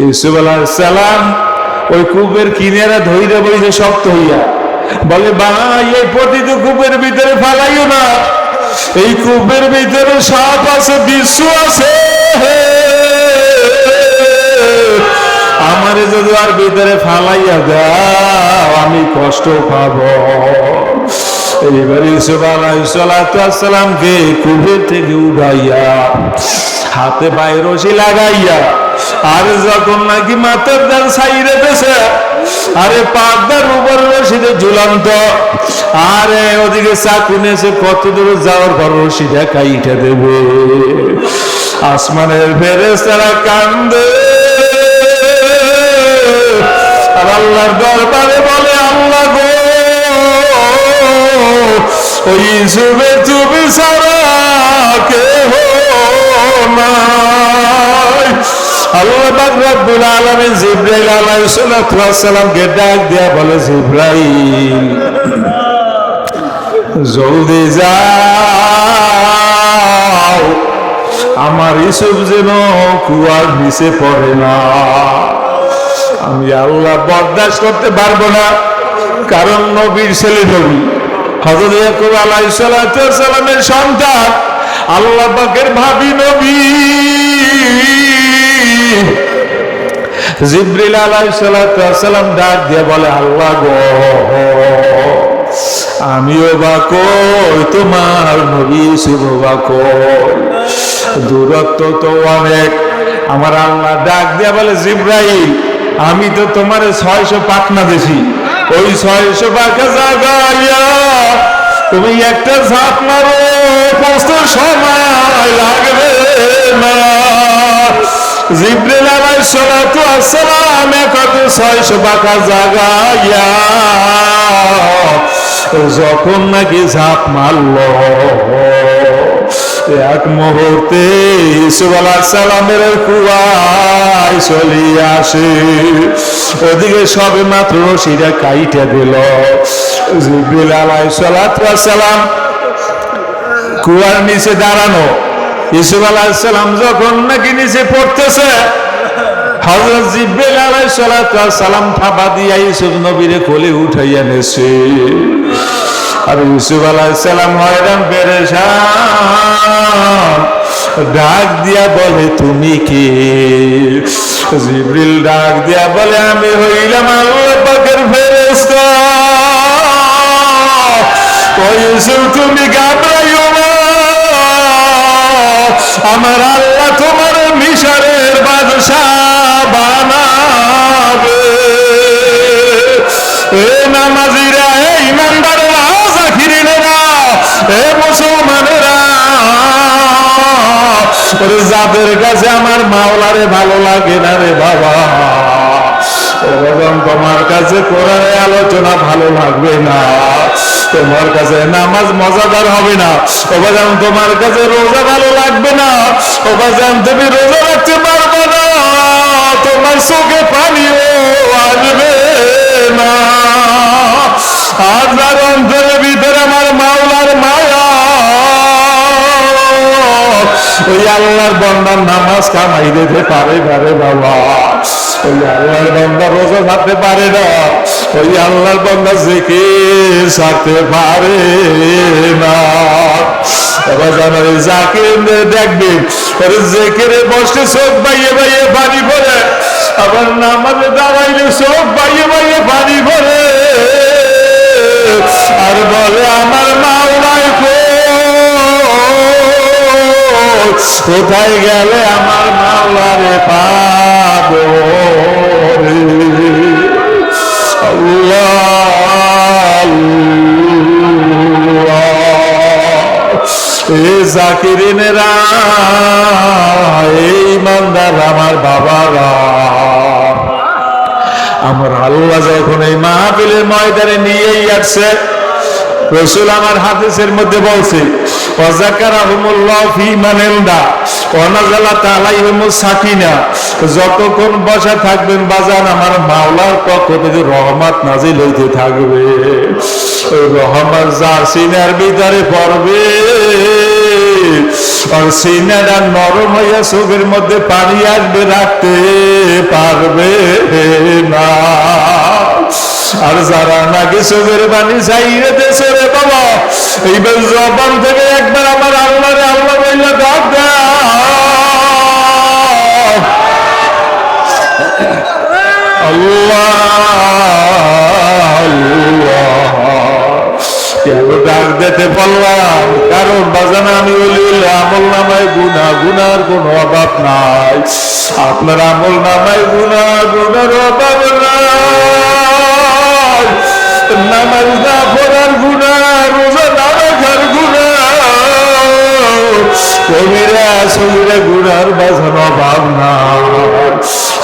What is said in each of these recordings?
ইউসুফ সালাম ওই কূপের কিনারা ধৈর্য বইছে, শক্ত হইয়া। বলে, ভাই, এই পতিত কূপের ভিতরে ফালাইও না। এই কূপের ভিতরে সাপ আছে বিশ্ব আছে। আমারে যদি আর ভিতরে ফালাইয়া দাও, আমি কষ্ট পাবো। এইবার ইসুফ আলাইসালামকে কুবের থেকে উঠাইয়া, হাতে পায়ে রশি লাগাইয়া আর যখন নাকি মাথার দান সাইরে দেছে আরে পাকদার উপর রশিদে ঝুলন্ত, আরে ওদিকে চাকুনে সে কত দূর যাওয়ার পর রশিটা কাইটা দেবে। আসমানের ফেরেস তারা কান্দে। আর আল্লাহর দরবারে বলে, আল্লাহ গো, ওই শুভে তুমি সারা কেহ নাই। ডাক দিয়া বলে জলদি যাও। আমার ইসুফ যেন কুয়ার নিচে পড়ে না। আমি আল্লাহ বরদাস্ত করতে পারব না, কারণ নবীর ছেলে নবী। হজরত ইয়াকুব আলাইহিস সালাতু ওয়াস সালামের সন্তান, আল্লাহ পাকের ভাবি নবী। জিব্রিল আলাইহিস সালাতু ওয়াস সালাম ডাক দিয়ে বলে, আল্লাহ গো, আমিও বা কই? তোমার নবী শুভ বা দূরত্ব তো অনেক। আমার আল্লাহ ডাক দিয়া বলে, জিব্রাইল, আমি তো তোমার ছয়শো পাখনা দেশি ওই ছয়শো পাখা জাগাইয়া তুমি একটা ঝাঁপ মারো সময় লাগবে না। জিব্রিল আলাইহিস সালাতু আসসালাম কত ছয়শো পাখা জাগাইয়া। যখন নাকি ঝাঁপ মারলো, এক মুহূর্তে ইসুফ সালামের কুয়ায় চলিয়ে আসে। ওদিকে সবে মাত্র রশিটা কাইটে দিল। জিব্রিল আলাই সালাম কুয়ার নিচে দাঁড়ানো। ইসুফ সালাম যখন নাকি পড়তেছে হজরত জিব্রিল আলাই সালাম দিয়া নবীরে কোলে উঠাইয়া নেছে। আর ইউসুফ হয়রান, পেরেশান। ডাক দিয়া বলে, তুমি কি? জিব্রিল ডাক দিয়া বলে, আমি হইলাম আল্লাহ পাকের ফেরেশতা। ইউসুফ, তুমি ঘাবড়াইও না আমার আল্লাহ তোমার মিশরের বাদশাহ বানাবে। এ নামাজিরা, এ ইমানদারেরা জাকিরিনেরা এ মুসলমানেরা। যাদের কাছে আমার মাওলারে ভালো লাগে না রে বাবা। এবং তোমার কাছে কোরআনে আলোচনা ভালো লাগবে না। তোমার কাছে নামাজ মজাদার হবে না। ওবাজান তোমার কাছে রোজা ভালো লাগবে না। ওবাজান তুমি রোজা রাখতে পারবে না। তোমার চোখে পানিও আসবে না। আপনার অন্তরের ভিতরে আমার মাওলার মায়া। ওই আল্লাহর বন্দার নামাজ কামাই দিতে পারে পারে বাবা। ওই আল্লাহর বন্দা রোজা পারে না। ওই আল্লাহর জেকে সারতে পারে না। এবার দেখবে জেকেরে বসে চোখ বাইয়ে বাইয়ে পানি পড়ে। আবার নামাজে দাঁড়াইলে চোখ বাইয়ে বাইয়ে পানি পড়ে। আর বলে, আমার মাওলায় কোথায় গেলে আমার মাওলারে পাব জাকিরিনেরা এই মান্দার আমার বাবারা। আমার আল্লাহ যখন এই মাহফিলের ময়দানে নিয়েই আসছে, রসুল আমার হাদিসের মধ্যে বলছে যতক্ষণ বসা থাকবেন বাজান, আমার মাওলার পক্ষ থেকে রহমত নাজিল হইতে থাকবে। রহমত যার সিনার ভিতরে পড়বে, আর নরম হইয়া চোখের মধ্যে পানি আসবে, রাখতে পারবে না। আর যারা নাকি চোখের পানি চাইয়ে দেশে রে বাবা, এইবার জবান থেকে একবার আমার আল্লাহ আল্লাহ বললে ডাক কারণ বাজানা আমি বলি, আমল নামায় গুনা গুনার কোনো অভাব নাই। আপনার আমল নামায় গুনা গুনার অভাব নাই। নামাজ না পড়ার গুনা রোজা না রাখার গুনা কবিরা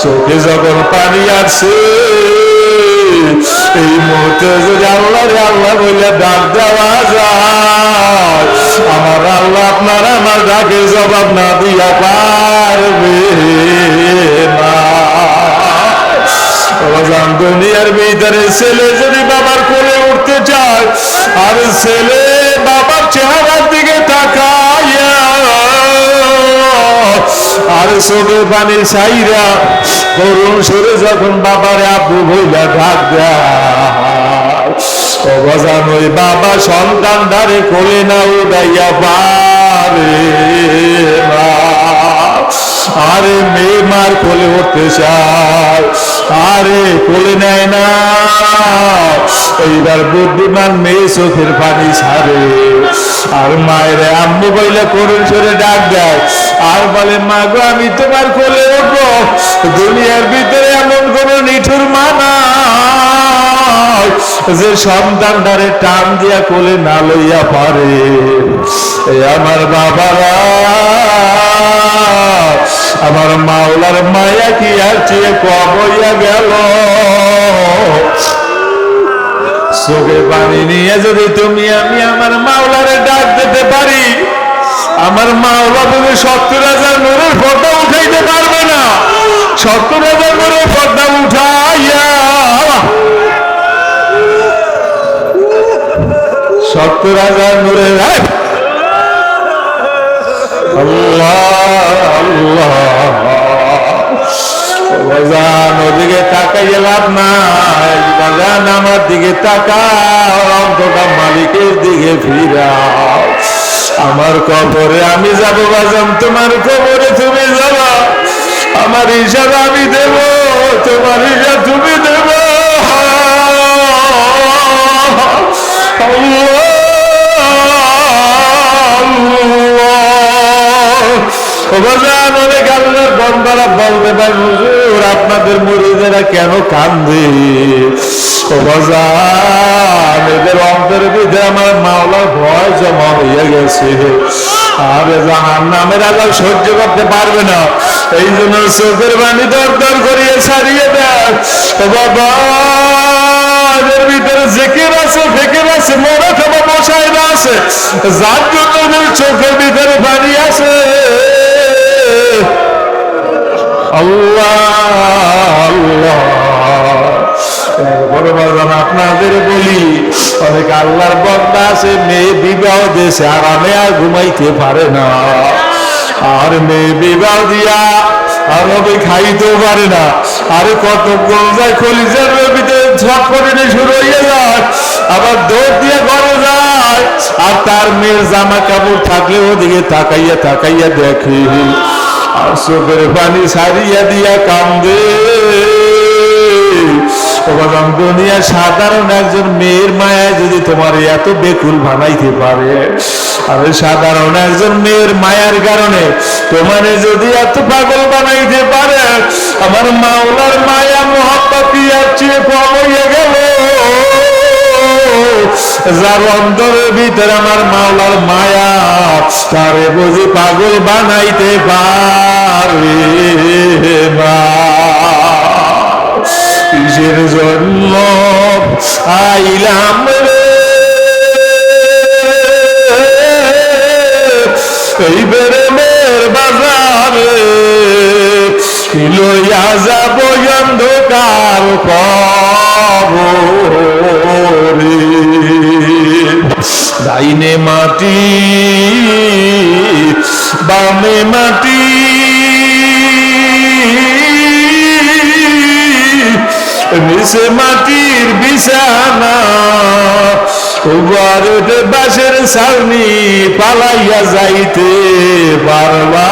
চোখে যখন পানি আসছে এই মুহূর্তে যদি আল্লাহ রে আল্লাহ বলে ডাক দেওয়া যায় আমার আল্লাহ আপনার আমার ডাকে জবাব না দিয়া পারবে। ছেলে যদি বাবার কোলে উঠতে চায়, আর ছেলে বাবার চেহারার দিকে তাকাইয়া, আর চোখে পানি করুণ সুরে যখন আব্বু অবজান ওই বাবা সন্তান ধারে কোলে না উড়াইয়া পারে আরে মেয়ে মার কোলে উঠতে চায় কোলে নেয় না। এইবার বুদ্ধিমান মেয়ে চোখের পানি ছাড়ে। আর মায়ের আম্মু বইলে করুন সরে ডাক দেয়। আর বলে, মা গো, আমি তোমার কোলে উঠবো। দুনিয়ার ভিতরে এমন কোনো নিঠুর মানা যে সন্তান দ্বারে টান দিয়া কোলে না লইয়া পারে। আমার বাবারা, আমার মাওলার মায়া কি আর চেয়ে গেল? চোখে পানি নিয়ে যদি তুমি আমি আমার মাওলারে ডাক দিতে পারি, আমার মাওলা তুমি সত্তর হাজার নূরের ফটো উঠাইতে পারবে না। সত্তর হাজার নূরের ফটো উঠাইয়া বাজান, ওদিকে তাকাইয়ে লাভ নাই। বাজান, আমার দিকে মালিকের দিকে আমার কবরে আমি যাব বাজান, তোমার কবরে তুমি যাবা। আমার হিসাব আমি দেব, তোমার হিসাব তুমি দেব। বলতে আপনাদের মুরিদেরা কেন কান্দে? বাজান এদের অন্তরের ভিতরে আমার মাওলার ভয় জমা হইয়া গেছে। আর জাহান নামের আজাব সহ্য করতে পারবে না। এই জন্য চোখের বাণী দর দর করিয়ে ছাড়িয়ে দেয়। বাবা ভিতরে জেকের আছে, ফেকের আছে, মরা খাবা বসাইরা আছে। যার জন্য চোখের ভিতরে পানি আছে। আপনাদের বলি অনেক আল্লাহর আছে মেয়ে বিবাহ দেশে আর ঘুমাইতে পারে না আর মেয়ে বিবাহ দিয়া আর খাইতেও পারে না আরে কত যায় কলিজার ভিতরে ঝট করে শুরু হয়ে যায় আবার দৌড় দিয়ে ঘরে যায় আর তার মেয়ের জামা কাপড় থাকলে ওদিকে তাকাইয়া তাকাইয়া দেখে। আর চোখের পানি সারিয়া দিয়া কান্দে। দুনিয়া সাধারণ একজন মেয়ের মায়ায় যদি তোমার এত বেকুল বানাইতে পারে, আর সাধারণ একজন মেয়ের মায়ার কারণে তোমার যদি এত পাগল বানাইতে পারে, আমার মাওলার মায়া মহাব্বত আর চেয়ে যার অন্তরের ভিতরে আমার মাওলার মায়া, তারে বুঝি পাগল বানাইতে পারে কিসের জন্য আইলাম এই বেরেমের বাজারে লইয়া যাব অন্ধকার? ডাইনে মাটি, বামে মাটি। নিচে মাটির বিছানা উপরে বাসের ছাউনি পালাইয়া যাইতে পারবা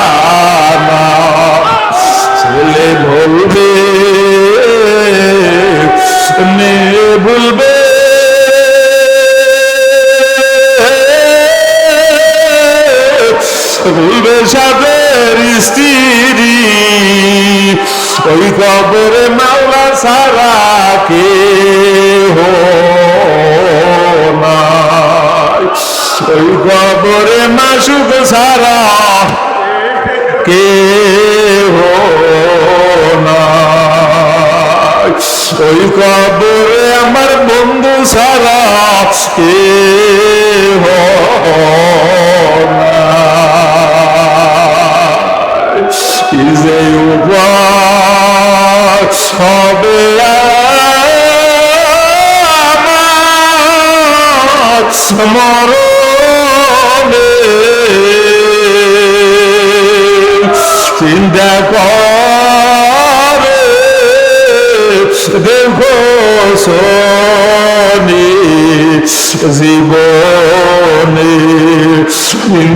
ছেলে বলবে, মেয়ে বলবে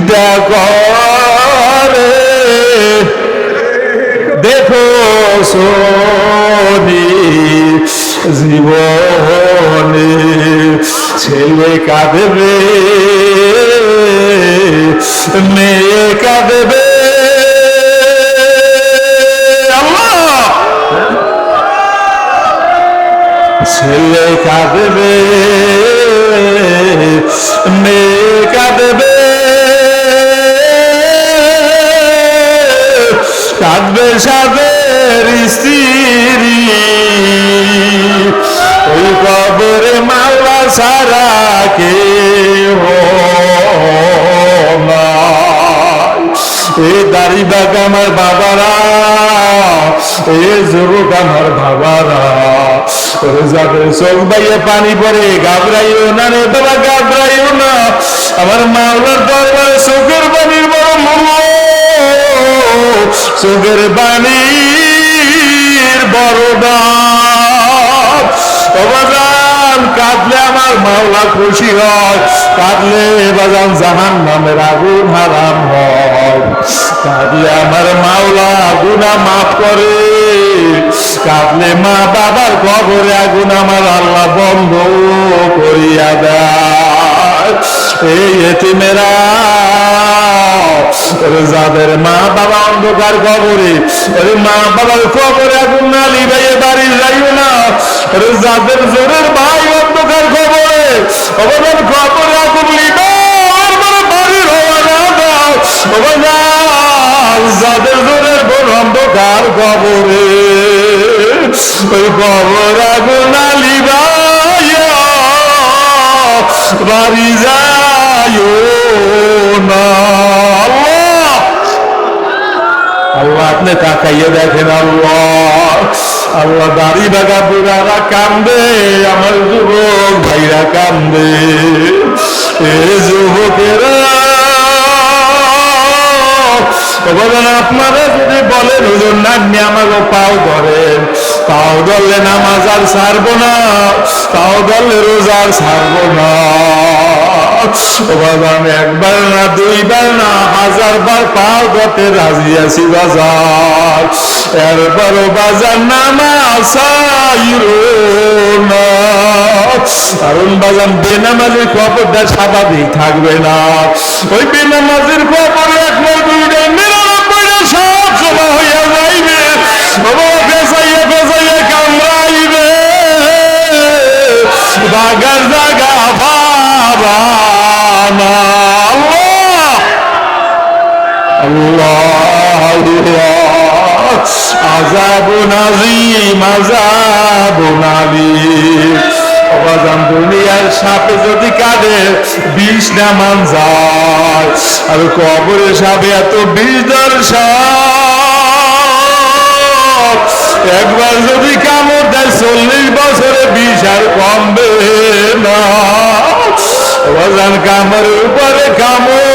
চিন্তা করে দেখো সোনি জীবনে ছেলে কাঁদবে মেয়ে কাঁদবে। ছেলে কাঁদবে মেয়ে কাঁদবে। সাদের স্ত্রী। ওই কবরে সারা কে এ আমার বাবারা, এ যুবক আমার বাবারা যাদের চোখ বাইয়ে পানি পরে গাবরাইও না রে বাবা গাবরাইও না। আমার মাওলার দরবারে মূল্য চোখের পানির বড় দাম অবাজান কাঁদলে আমার মাওলা খুশি হয়, কাঁদলে বাজান জাহান নামের আগুন হারাম হয়। কাঁদলে আমার মাওলা গুনা মাফ করে, কাঁদলে মা বাবার কবরে আগুন আমার আল্লাহ বন্ধ করিয়া দেয়। এই এতিমেরা যাদের মা বাবা অন্ধকার কবরে মা বাবার কবরে আগুন না লিবাইয়ে বাড়ি যাইও না। যাদের জোরের ভাই অন্ধকার কবরে অবদান কবরে আগুন লিবার মানে বাড়ির দাও। যাদের জোরের বোন অন্ধকার কবরে, ওই কবর আগুন আপনি তাকাইয়ে দেখেন আল্লাহ। আল্লাহ দাড়ি বাগা বুড়ারা কান্দে, আমার যুবক ভাইরা কান্দে। এ যুবকেরা আপনারা যদি বলেন, হুজুর নাম্নি আমাকে পাও ধরেন পাও ধরলে নামাজ আর ছাড়বো না, পাও ধরলে রোজার ছাড়বো না। বাজান একবার না, দুইবার না হাজার বার পাও ধরতে রাজি আছি বাজার। এরপরও বাজার নামাজ ছাইরো না। কারণ বাজান বেনামাজির স্বাভাবিক থাকবে না। ওই বেনামাজির দুইটা সব জমা হইয়া যাইবে। বাবা পেঁচাইয়া পেঁচাইয়া কামড়াইবে। বাগার জাগা বাবা না আল্লাহ আল্লাহ আজাব নাজিম আজাব নালিম অবাজান দুনিয়ার সাপে যদি কাঁদে বিষ নামান যায় আর কবরে সাপে এত বিষ দর্শক একবার যদি কামড় দেয় চল্লিশ বছরে বিষ আর কমবে না অবাজান কামড়ের উপরে কামড়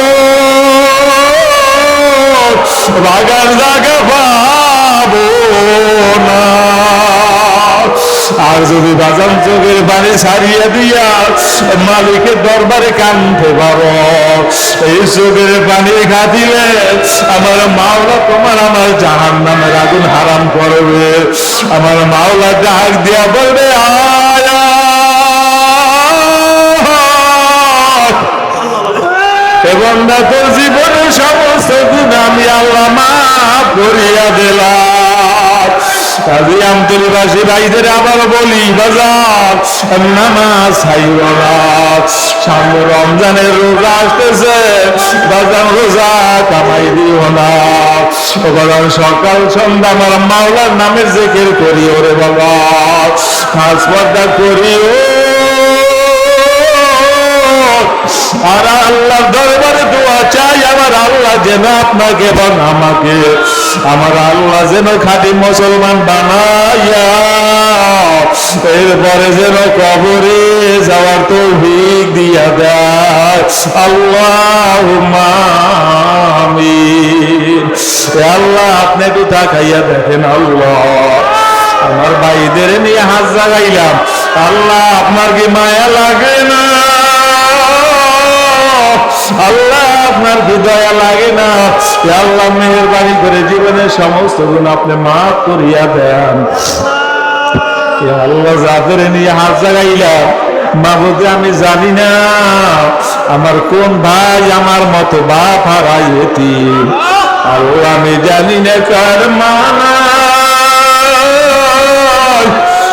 বাগান জাগা পাবো না বাজান চোখের পানি ছাড়িয়ে দিয়া মালিকের দরবারে কানতে পারো, এই চোখের পানি খাতিলে আমার মাওলা তোমার আমার জাহান নামের আগুন হারাম করবে। আমার মাওলা ডাক দিয়া বলবে আয়া এবং তোর জীবনের সমস্ত গুণ আমি আল্লাহ মাফ করিয়া দিলাম। কাজী আমতুলবাসী, ভাইদের আবার বলি, বাজার নামাজ হাইওয়ালা সামনে রমজানের রোজা আসতেছে, বাজার রোজা কামাই দিও না। ওখানে সকাল সন্ধ্যা, আমার মাওলার নামের জেকের করি, ওরে বাবা। মাছ পর্দা করিও। আর আল্লাহ দরবারে দোয়া চাই, আমার আল্লাহ যেন আপনাকে এবং আমাকে, আমার আল্লাহ যেন খাঁটি মুসলমান বানাইয়া, এরপরে যেন কবরে যাওয়ার তো ভিক দিয়া। দেয় আল্লাহ আল্লাহ, আপনি একটু তাকাইয়া দেখেন, আল্লাহ, আমার ভাইদের নিয়ে হাত জাগাইলাম। আল্লাহ, আপনার কি মায়া লাগে না? আল্লাহ আপনার কি দয়া লাগে না। আল্লাহ মেহরবানি করে জীবনের সমস্ত গুণ আপনি মাফ করিয়া দেন। আল্লাহ যাদের নিয়ে হাত জাগাইলাম। মাবুদে আমি জানি না আমার কোন ভাই আমার মতো বাপ হারাইতি আল্লাহ আমি জানি না কার মানা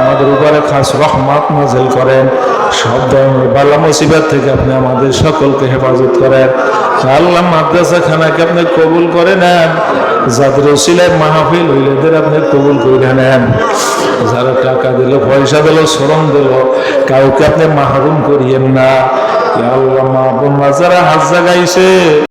আমাদের উপরে খাস রহমত নাজেল করেন। সব ধরনের বালা মুসিবত থেকে আপনি আমাদের সকলকে হেফাজত করেন। আল্লাহ মাদ্রাসা খানাকে আপনি কবুল করে নেন। যাদের ওসিলায় মাহফিল হইলেদের আপনি কবুল করে নেন। যারা টাকা দিল, পয়সা দিল, শ্রম দিল, কাউকে আপনি মাহরুম করিয়েন না। আল্লাহ মা বোন যারা হাজ জাগাইছে।